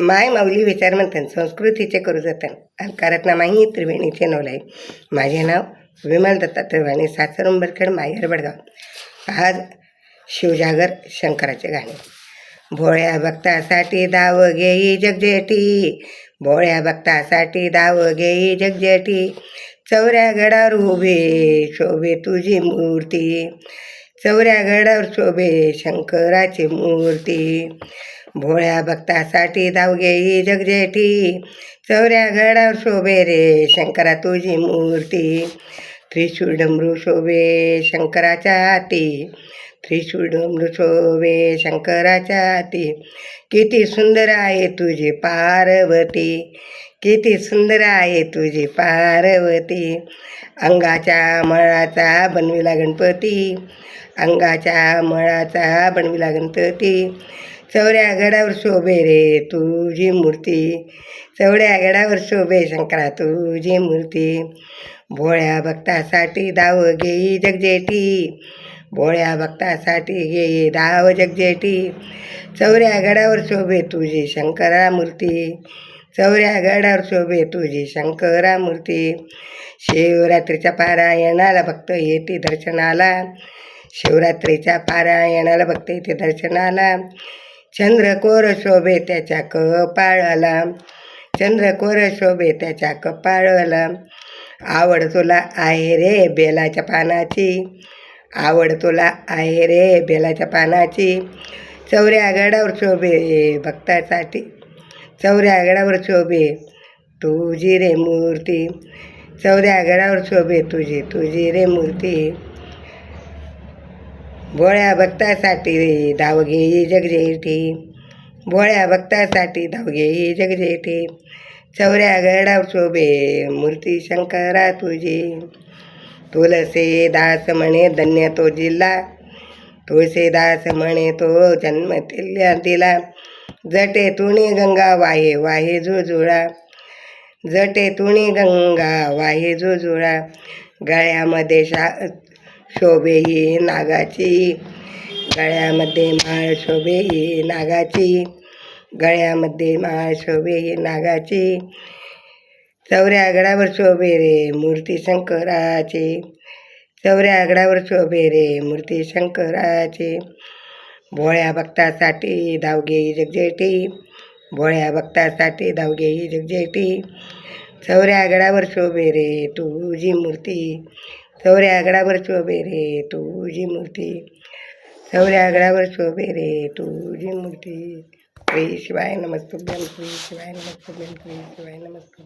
माय माऊली विचार म्हणतात संस्कृतीचे करू जतन अलकारात नामाही त्रिवेणीचे नवलाई माझे नाव विमल दत्ता त्रिवेणी सासर उंबरखेड माहेर बडगाव. आज शिवजागर शंकराचे गाणे. भोळ्या भक्तासाठी दाव घेई जगजेटी. भोळ्या भक्तासाठी दाव घेई जगजेटी. चौऱ्या गडावर उभे शोभे तुझी मूर्ती. चौऱ्या गडावर शोभे शंकराची मूर्ती. भोळ्या भक्तासाठी धावगे घेई जगजेठी. चौऱ्या गडावर शोभे रे शंकरा तुझी मूर्ती. त्रिशूळ डमरू शोभे शंकराच्या हाती. त्रिशूडम डमरू शोभे शंकराच्या हाती किती सुंदर आहे तुझी पार्वती किती सुंदर आहे तुझी पार्वती. अंगाच्या मळाचा बनविला गणपती अंगाच्या मळाचा बनविला गणपती. चौऱ्या गडावर शोभे रे तुझी मूर्ती चौऱ्या गडावर शोभे शंकरा तुझी मूर्ती. भोळ्या भक्तासाठी दाव घेई जगजेटी भोळ्या भक्तासाठी ये दाव जगजेटी. चौऱ्या गडावर शोभे तुझी शंकरा मूर्ती चौऱ्या गडावर शोभे तुझी शंकरा मूर्ती शिवरात्रीच्या पारायणाला भक्त येते दर्शनाला. शिवरात्रीच्या पारायणाला भक्त येते दर्शनाला. चंद्रकोर शोभे त्याच्या कपाळाला. चंद्रकोर शोभे त्याच्या कपाळाला. आवड तुला आहे रे बेलाच्या पानाची. आवड तुला आहे रे बेलाच्या पानाची. चौऱ्या गडावर शोभे भक्तासाठी. चौऱ्या गडावर शोभे तुझी रे मूर्ती. चौऱ्या गडावर शोभे तुझी तुझी रे मूर्ती. भोळ्या भक्तासाठी रे धावघे जगजेठी. भोळ्या भक्तासाठी धावघे जगजेठी. चौऱ्या गडावर शोभे मूर्ती शंकरा तुझी. तुलसे दास म्हणे धन्य तो जिल्हा. तुळशीदास म्हणे तो जन्म तिल्या दिला जटे तुणी गंगा वाहे वाहे जुजुळा. जटे तुणी गंगा वाहे जुजुळा. गळ्यामध्ये शा शोभे ही नागाची. गळ्यामध्ये माळ शोभे ही नागाची. गळ्यामध्ये माळ शोभे ही नागाची. चौऱ्या गडावर शोभे रे मूर्ती शंकराचे. चौऱ्या आगडावर शोभे रे मूर्ती शंकराचे. भोळ्या भक्तासाठी धावगे जगजेटी भोळ्या भक्तासाठी धावगे जगजेटी चौऱ्या आगडावर शोभे रे तुझी मूर्ती. चौऱ्या आगडावर शोभे रे तुझी मूर्ती. चौऱ्या आगडावर शोभे रे तुझी मूर्ती. श्री शिवाय नमस्तुभ्यम श्री शिवाय नमस्तुभ्यम श्री शिवाय नमस्तुभ्यम